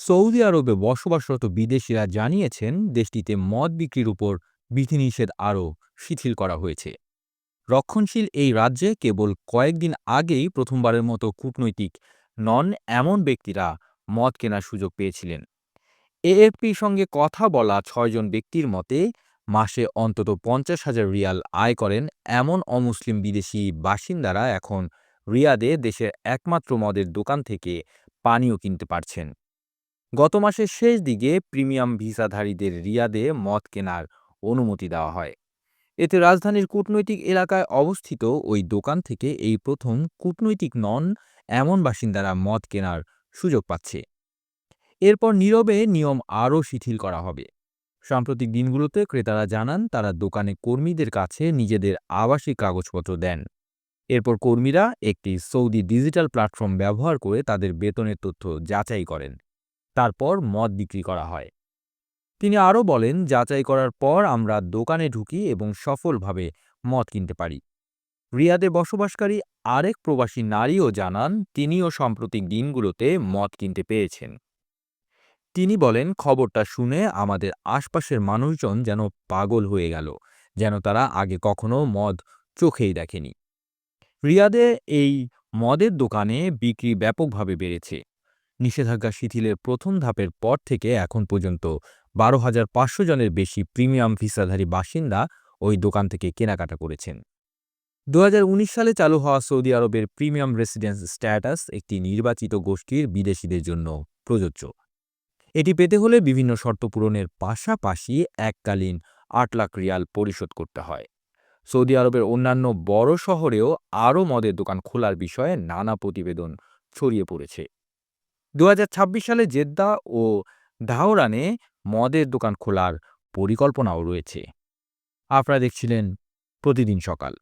Saudi আরবে বসবাসরত বিদেশিরা জানিয়েছেন দেশটিতে মদ বিক্রির উপর বিধিনিষেধ আরও শিথিল করা হয়েছে। রক্ষণশীল এই রাজ্যে কেবল কয়েকদিন আগেই প্রথমবারের মতো কূটনৈতিক নন এমন ব্যক্তিরা মদ কেনার সুযোগ পেয়েছিলেন। এএফপির সঙ্গে কথা বলা ছয়জন ব্যক্তির মতে, মাসে অন্তত পঞ্চাশ হাজার রিয়াল আয় করেন এমন অমুসলিম বিদেশি বাসিন্দারা এখন রিয়াদে দেশের একমাত্র মদের দোকান থেকে পানীয় কিনতে পারছেন। গত মাসের শেষ দিকে প্রিমিয়াম ভিসাধারীদের রিয়াদে মদ কেনার অনুমতি দেওয়া হয়। এতে রাজধানীর কূটনৈতিক এলাকায় অবস্থিত ওই দোকান থেকে এই প্রথম কূটনৈতিক নন এমন বাসিন্দারা মদ কেনার সুযোগ পাচ্ছে। এরপর নীরবে নিয়ম আরও শিথিল করা হবে। সাম্প্রতিক দিনগুলোতে ক্রেতারা জানান, তারা দোকানে কর্মীদের কাছে নিজেদের আবাসিক কাগজপত্র দেন। এরপর কর্মীরা একটি সৌদি ডিজিটাল প্ল্যাটফর্ম ব্যবহার করে তাদের বেতনের তথ্য যাচাই করেন। তারপর মদ বিক্রি করা হয়। তিনি আরও বলেন, যাচাই করার পর আমরা দোকানে ঢুকি এবং সফলভাবে মদ কিনতে পারি। রিয়াদে বসবাসকারী আরেক প্রবাসী নারীও জানান, তিনিও সাম্প্রতিক দিনগুলোতে মদ কিনতে পেয়েছেন। তিনি বলেন, খবরটা শুনে আমাদের আশপাশের মানুষজন যেন পাগল হয়ে গেল, যেন তারা আগে কখনো মদ চোখেই দেখেনি। রিয়াদে এই মদের দোকানে বিক্রি ব্যাপকভাবে বেড়েছে। নিষেধাজ্ঞা শিথিলের প্রথম ধাপের পর থেকে এখন পর্যন্ত বারো হাজার পাঁচশো জনের বেশি প্রিমিয়াম ভিসাধারী বাসিন্দা ওই দোকান থেকে কেনাকাটা করেছেন। দু হাজার উনিশ সালে চালু হওয়া সৌদি আরবের প্রিমিয়াম রেসিডেন্স স্ট্যাটাস একটি নির্বাচিত গোষ্ঠীর বিদেশিদের জন্য প্রযোজ্য। এটি পেতে হলে বিভিন্ন শর্ত পূরণের পাশাপাশি এককালীন আট লাখ রিয়াল পরিশোধ করতে হয়। সৌদি আরবের অন্যান্য বড় শহরেও আরও মদের দোকান খোলার বিষয়ে নানা প্রতিবেদন ছড়িয়ে পড়েছে। দু হাজার ছাব্বিশ সালে জেদ্দা ও ধাওরানে মদের দোকান খোলার পরিকল্পনাও রয়েছে। আপনারা দেখছিলেন প্রতিদিন সকাল।